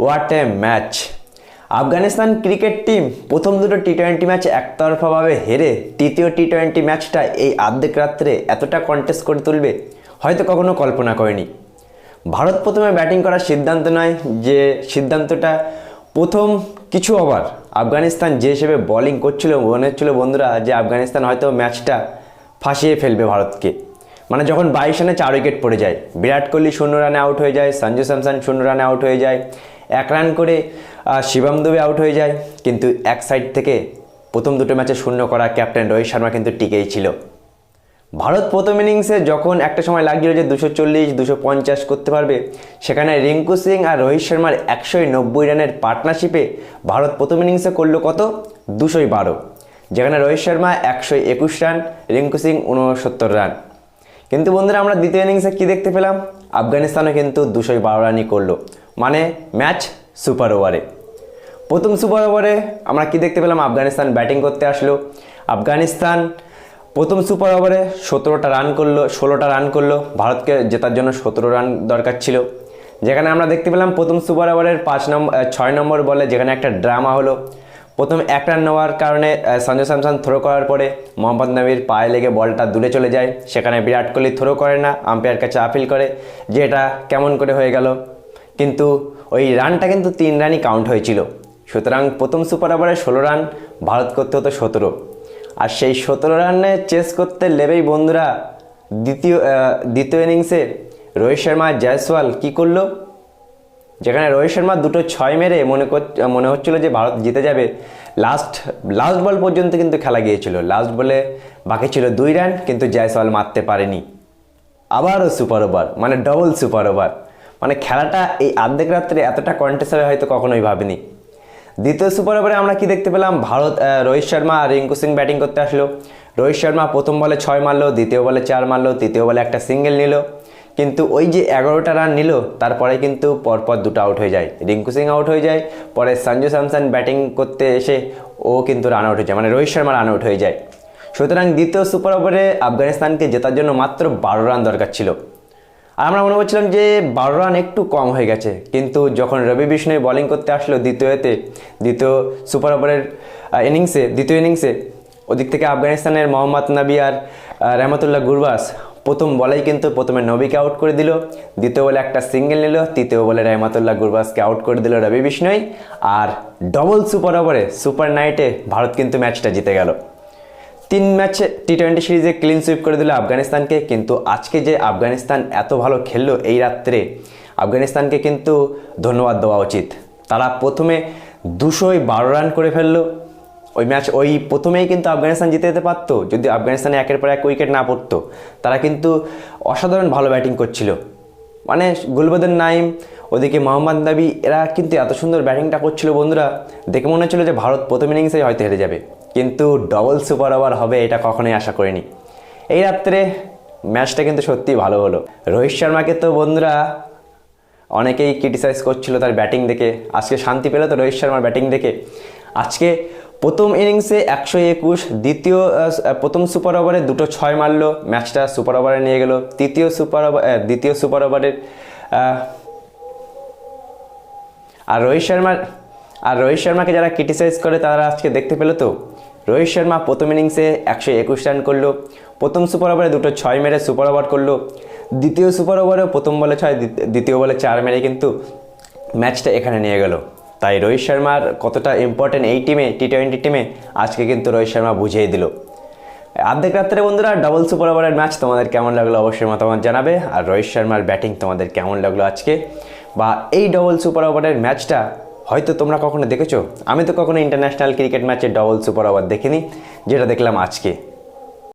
What a match Afghanistan cricket team প্রথম দুটো T twenty match একতরফাভাবে হেরে তৃতীয় টি টোয়েন্টি ম্যাচটা এই আর্ধেক রাত্রে এতটা কন্টেস্ট করে তুলবে হয়তো কখনো কল্পনা করেনি। ভারত প্রথমে ব্যাটিং করার সিদ্ধান্ত নয় যে সিদ্ধান্তটা প্রথম কিছু ওভার আফগানিস্তান যে হিসেবে বোলিং করছিল মনে হচ্ছিল বন্ধুরা যে আফগানিস্তান হয়তো ম্যাচটা ফাঁসিয়ে ফেলবে ভারতকে। মানে যখন বাইশ রানে চার উইকেট পড়ে যায়, বিরাট কোহলি শূন্য রানে আউট হয়ে যায়, সঞ্জু স্যামসন শূন্য রানে আউট হয়ে যায় এক রান করে শিবম দুবে আউট হয়ে যায়। কিন্তু এক সাইড থেকে প্রথম দুটো ম্যাচে শূন্য করা ক্যাপ্টেন রোহিত শর্মা কিন্তু টিকেই ছিল। ভারত প্রথম ইনিংসে যখন একটা সময় লাগছিল যে দুশো চল্লিশ, দুশো পঞ্চাশ করতে পারবে, সেখানে রিঙ্কু সিং আর রোহিত শর্মার একশোই নব্বই রানের পার্টনারশিপে ভারত প্রথম ইনিংসে করল কত? দুশোই বারো। যেখানে রোহিত শর্মা একশো একুশ রান রিঙ্কু সিং উনসত্তর রান কিন্তু বন্ধুরা, আমরা দ্বিতীয় ইনিংসে কী দেখতে পেলাম? আফগানিস্তানও কিন্তু দুশোই বারো রানই করল। মানে ম্যাচ সুপার ওভারে। প্রথম সুপার ওভারে আমরা কি দেখতে পেলাম? আফগানিস্তান ব্যাটিং করতে আসলো। আফগানিস্তান প্রথম সুপার ওভারে সতেরোটা রান করল, ষোলোটা রান করল। ভারতকে জেতার জন্য সতেরো রান দরকার ছিল। যেখানে আমরা দেখতে পেলাম, প্রথম সুপার ওভারের পাঁচ নম্বর ছয় নম্বর বলে যেখানে একটা ড্রামা হলো। প্রথম এক রান নেওয়ার কারণে আহ, সঞ্জু স্যামসন থ্রো করার পরে মোহাম্মদ নবীর পায়ে লেগে বলটা দূরে চলে যায়। সেখানে বিরাট কোহলি থ্রো করে না আম্পায়ার কাছে আপিল করে যে এটা কেমন করে হয়ে গেল। কিন্তু ওই রানটা কিন্তু তিন রানই কাউন্ট হয়েছিল। সুতরাং প্রথম সুপার ওভারে ষোলো রান ভারত করতে হতো সতেরো। আর সেই সতেরো রানে চেস করতে লেবেই বন্ধুরা দ্বিতীয় দ্বিতীয় ইনিংসে রোহিত শর্মা জয়সওয়াল কী করল? যেখানে রোহিত শর্মা দুটো ছয় মেরে মনে মনে হচ্ছিল যে ভারত জিতে যাবে লাস্ট লাস্ট বল পর্যন্ত কিন্তু খেলা গিয়েছিল। লাস্ট বলে বাকি ছিল দুই রান কিন্তু জয়সওয়াল মারতে পারেনি। আবারও সুপার ওভার মানে ডবল সুপার ওভার মানে খেলাটা এই আর্ধেক রাত্রে এতটা কন্টেস্ট হবে হয়তো কখনোই ভাবিনি। দ্বিতীয় সুপার ওভারে আমরা কি দেখতে পেলাম? ভারত রোহিত শর্মা আর রিঙ্কু সিং ব্যাটিং করতে আসলো। রোহিত শর্মা প্রথম বলে ছয় মারলো, দ্বিতীয় বলে চার মারলো, তৃতীয় বলে একটা সিঙ্গেল নিল। কিন্তু ওই যে এগারোটা রান নিল, তারপরে কিন্তু পরপর দুটো আউট হয়ে যায়। রিঙ্কু সিং আউট হয়ে যায়, পরে সঞ্জু স্যামসন ব্যাটিং করতে এসে ও কিন্তু রান আউট হয়ে যায় মানে রোহিত শর্মা রান আউট হয়ে যায়। সুতরাং দ্বিতীয় সুপার ওভারে আফগানিস্তানকে জেতার জন্য মাত্র বারো রান দরকার ছিল। আর আমরা মনে করছিলাম যে বারো রান একটু কম হয়ে গেছে, কিন্তু যখন রবি বিষ্ণয় বোলিং করতে আসলো দ্বিতীয়তে দ্বিতীয় সুপার ওভারের ইনিংসে দ্বিতীয় ইনিংসে ওদিক থেকে আফগানিস্তানের মোহাম্মদ নাবি আর রহমতুল্লাহ গুরবাস প্রথম বলেই কিন্তু প্রথমে নবীকে আউট করে দিল, দ্বিতীয় বলে একটা সিঙ্গেল নিল, তৃতীয় বলে রহমতুল্লাহ গুরবাসকে আউট করে দিল রবি বিষ্ণয় আর ডবল সুপার ওভারে সুপার নাইটে ভারত কিন্তু ম্যাচটা জিতে গেল। তিন ম্যাচে টি টোয়েন্টি সিরিজে ক্লিন সুইপ করে দিল আফগানিস্তানকে, কিন্তু আজকে যে আফগানিস্তান এত ভালো খেললো এই রাত্রে, আফগানিস্তানকে কিন্তু ধন্যবাদ দেওয়া উচিত। তারা প্রথমে দুশোই বারো রান করে ফেলল ওই ম্যাচ, ওই প্রথমেই কিন্তু আফগানিস্তান জিতে যেতে পারতো, যদি আফগানিস্তানে একের পর এক উইকেট না পড়তো। তারা কিন্তু অসাধারণ ভালো ব্যাটিং করছিল। মানে গুলবদন নাইম, ওদিকে মোহাম্মদ নাবি, এরা কিন্তু এত সুন্দর ব্যাটিংটা করছিল বন্ধুরা। দেখে মনে হচ্ছিল যে ভারত প্রথম ইনিংসেই হয়তো হেরে যাবে। কিন্তু ডবল সুপার ওভার হবে এটা কখনোই আশা করিনি। এই রাত্রে ম্যাচটা কিন্তু সত্যিই ভালো হলো। রোহিত শর্মাকে তো বন্ধুরা অনেকেই ক্রিটিসাইজ করছিল তার ব্যাটিং দেখে। আজকে শান্তি পেল তো রোহিত শর্মার ব্যাটিং দেখে। আজকে প্রথম ইনিংসে একশো একুশ, দ্বিতীয় প্রথম সুপার ওভারে দুটো ছয় মারলো, ম্যাচটা সুপার ওভারে নিয়ে গেল। তৃতীয় সুপার ওভার দ্বিতীয় সুপার ওভারের আর রোহিত শর্মার, আর রোহিত শর্মাকে যারা ক্রিটিসাইজ করে তারা আজকে দেখতে পেল তো? রোহিত শর্মা প্রথম ইনিংসে একশো একুশ রান করল, প্রথম সুপার ওভারে দুটো ছয় মেরে সুপার ওভার করল, দ্বিতীয় সুপার ওভারেও প্রথম বলে ছয়, দ্বিত- দ্বিতীয় বলে চার মেরে কিন্তু ম্যাচটা এখানে নিয়ে গেল। তাই রোহিত শর্মার কতটা ইম্পর্টেন্ট এই টিমে টি টোয়েন্টি টিমে আজকে কিন্তু রোহিত শর্মা বুঝিয়ে দিল। অর্ধেক রাত্রে বন্ধুরা ডাবল সুপার ওভারের ম্যাচ তোমাদের কেমন লাগল অবশ্যই মতামত জানাবে, আর রোহিত শর্মার ব্যাটিং তোমাদের কেমন লাগল আজকে? বা এই ডবল সুপার ওভারের ম্যাচটা হয়তো তোমরা কখনো দেখেছ? আমি তো কখনো ইন্টারন্যাশনাল ক্রিকেট ম্যাচে ডবল সুপার ওভার দেখিনি, যেটা দেখলাম আজকে।